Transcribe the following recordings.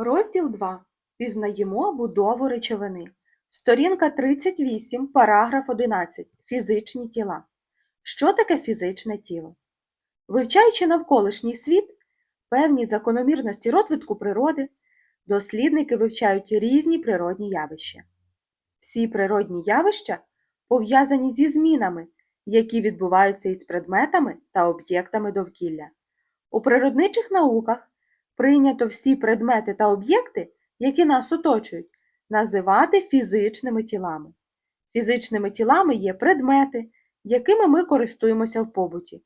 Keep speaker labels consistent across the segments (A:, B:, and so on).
A: Розділ 2. Пізнаємо будову речовини. Сторінка 38, параграф 11. Фізичні тіла. Що таке фізичне тіло? Вивчаючи навколишній світ, певні закономірності розвитку природи, дослідники вивчають різні природні явища. Всі природні явища пов'язані зі змінами, які відбуваються із предметами та об'єктами довкілля. У природничих науках прийнято всі предмети та об'єкти, які нас оточують, називати фізичними тілами. Фізичними тілами є предмети, якими ми користуємося в побуті,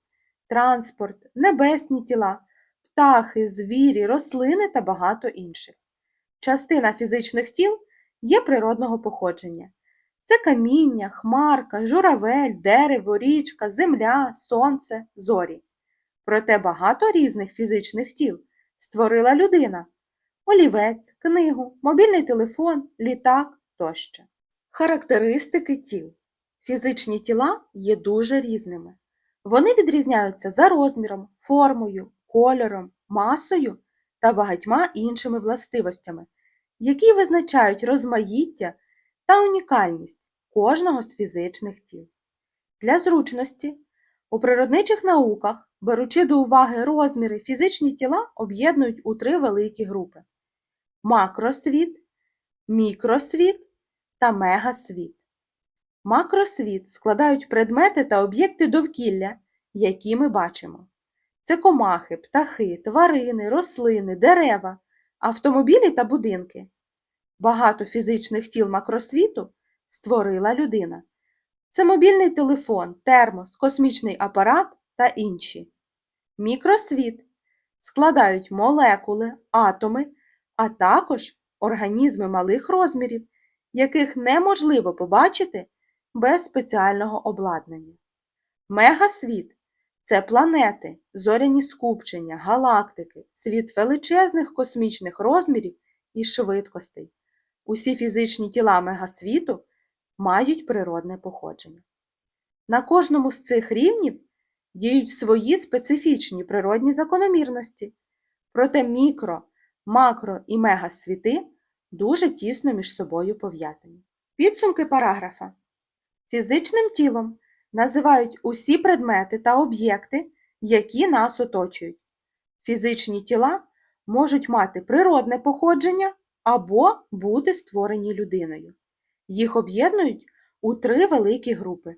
A: транспорт, небесні тіла, птахи, звірі, рослини та багато інших. Частина фізичних тіл є природного походження. Це каміння, хмарка, журавель, дерево, річка, земля, сонце, зорі. Проте багато різних фізичних тіл створила людина олівець, книгу, мобільний телефон, літак тощо. Характеристики тіл. Фізичні тіла є дуже різними. Вони відрізняються за розміром, формою, кольором, масою та багатьма іншими властивостями, які визначають розмаїття та унікальність кожного з фізичних тіл. Для зручності у природничих науках, беручи до уваги розміри, фізичні тіла об'єднують у три великі групи: макросвіт, мікросвіт та мегасвіт. Макросвіт складають предмети та об'єкти довкілля, які ми бачимо. Це комахи, птахи, тварини, рослини, дерева, автомобілі та будинки. Багато фізичних тіл макросвіту створила людина. Це мобільний телефон, термос, космічний апарат та інші. Мікросвіт складають молекули, атоми, а також організми малих розмірів, яких неможливо побачити без спеціального обладнання. Мегасвіт це планети, зоряні скупчення, галактики, світ величезних космічних розмірів і швидкостей. Усі фізичні тіла мегасвіту мають природне походження. На кожному з цих рівнів діють свої специфічні природні закономірності, проте мікро, макро і мегасвіти дуже тісно між собою пов'язані. Підсумки параграфа. Фізичним тілом називають усі предмети та об'єкти, які нас оточують. Фізичні тіла можуть мати природне походження або бути створені людиною. Їх об'єднують у три великі групи: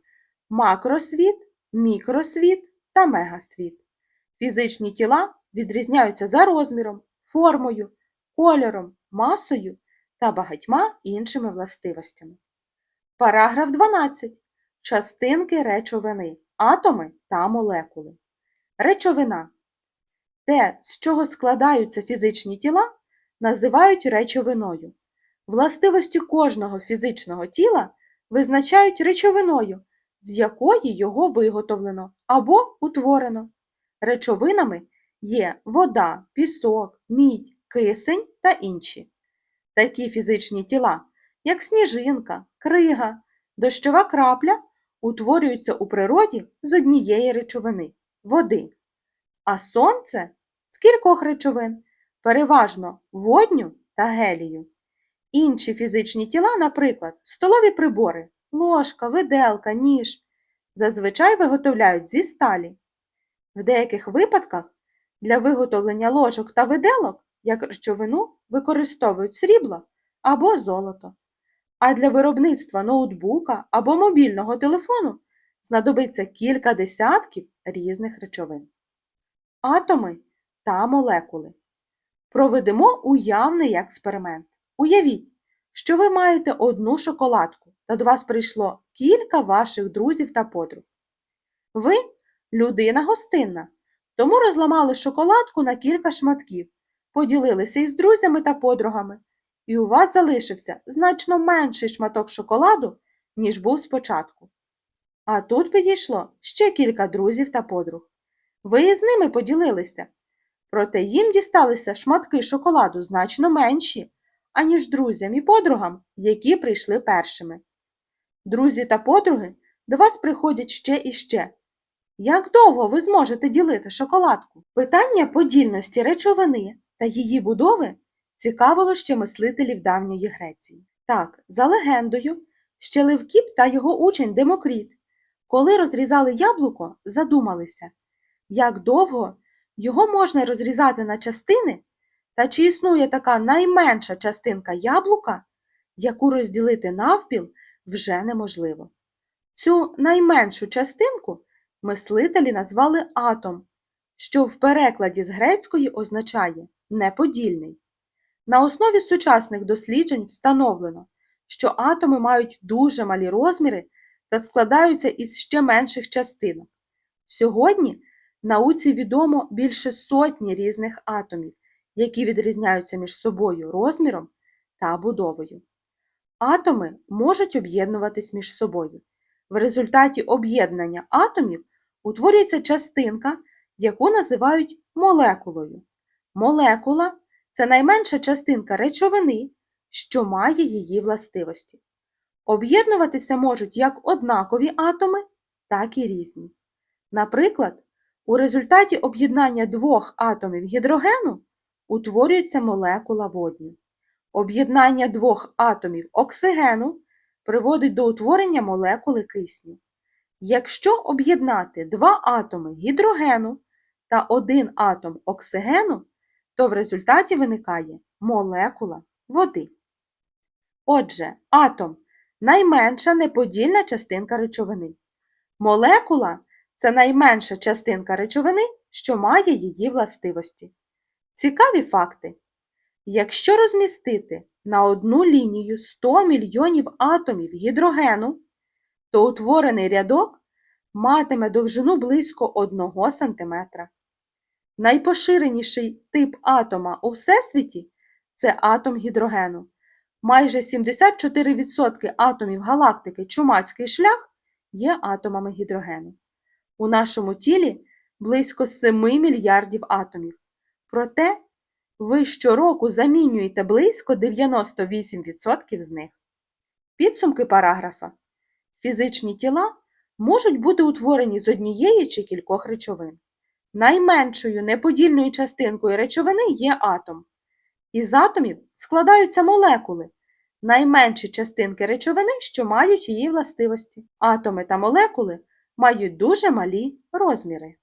A: макросвіт, мікросвіт та мегасвіт. Фізичні тіла відрізняються за розміром, формою, кольором, масою та багатьма іншими властивостями. Параграф 12. Частинки речовини, атоми та молекули. Речовина. Те, з чого складаються фізичні тіла, називають речовиною. Властивості кожного фізичного тіла визначають речовиною, з якої його виготовлено або утворено. Речовинами є вода, пісок, мідь, кисень та інші. Такі фізичні тіла, як сніжинка, крига, дощова крапля, утворюються у природі з однієї речовини води. А сонце з кількох речовин, переважно водню та гелію. Інші фізичні тіла, наприклад, столові прибори, ложка, виделка, ніж, зазвичай виготовляють зі сталі. В деяких випадках для виготовлення ложок та виделок як речовину використовують срібло або золото. А для виробництва ноутбука або мобільного телефону знадобиться кілька десятків різних речовин. Атоми та молекули. Проведемо уявний експеримент. Уявіть, що ви маєте одну шоколадку, та до вас прийшло кілька ваших друзів та подруг. Ви людина гостинна, тому розламали шоколадку на кілька шматків, поділилися із друзями та подругами, і у вас залишився значно менший шматок шоколаду, ніж був спочатку. А тут підійшло ще кілька друзів та подруг. Ви із ними поділилися, проте їм дісталися шматки шоколаду значно менші, аніж друзям і подругам, які прийшли першими. Друзі та подруги до вас приходять ще і ще. Як довго ви зможете ділити шоколадку? Питання подільності речовини та її будови цікавило ще мислителів давньої Греції. Так, за легендою, ще Левкіп та його учень Демокріт, коли розрізали яблуко, задумалися, як довго його можна розрізати на частини, та чи існує така найменша частинка яблука, яку розділити навпіл вже неможливо. Цю найменшу частинку мислителі назвали атом, що в перекладі з грецької означає неподільний. На основі сучасних досліджень встановлено, що атоми мають дуже малі розміри та складаються із ще менших частинок. Сьогодні науці відомо більше сотні різних атомів, які відрізняються між собою розміром та будовою. Атоми можуть об'єднуватись між собою. В результаті об'єднання атомів утворюється частинка, яку називають молекулою. Молекула це найменша частинка речовини, що має її властивості. Об'єднуватися можуть як однакові атоми, так і різні. Наприклад, у результаті об'єднання двох атомів гідрогену утворюється молекула водню. Об'єднання двох атомів оксигену приводить до утворення молекули кисню. Якщо об'єднати два атоми гідрогену та один атом оксигену, то в результаті виникає молекула води. Отже, атом найменша неподільна частинка речовини. Молекула це найменша частинка речовини, що має її властивості. Цікаві факти. Якщо розмістити на одну лінію 100 мільйонів атомів гідрогену, то утворений рядок матиме довжину близько 1 см. Найпоширеніший тип атома у Всесвіті це атом гідрогену. Майже 74% атомів галактики Чумацький шлях є атомами гідрогену. У нашому тілі близько 7 мільярдів атомів. Проте ви щороку замінюєте близько 98% з них. Підсумки параграфа. Фізичні тіла можуть бути утворені з однієї чи кількох речовин. Найменшою неподільною частинкою речовини є атом. Із атомів складаються молекули, найменші частинки речовини, що мають її властивості. Атоми та молекули мають дуже малі розміри.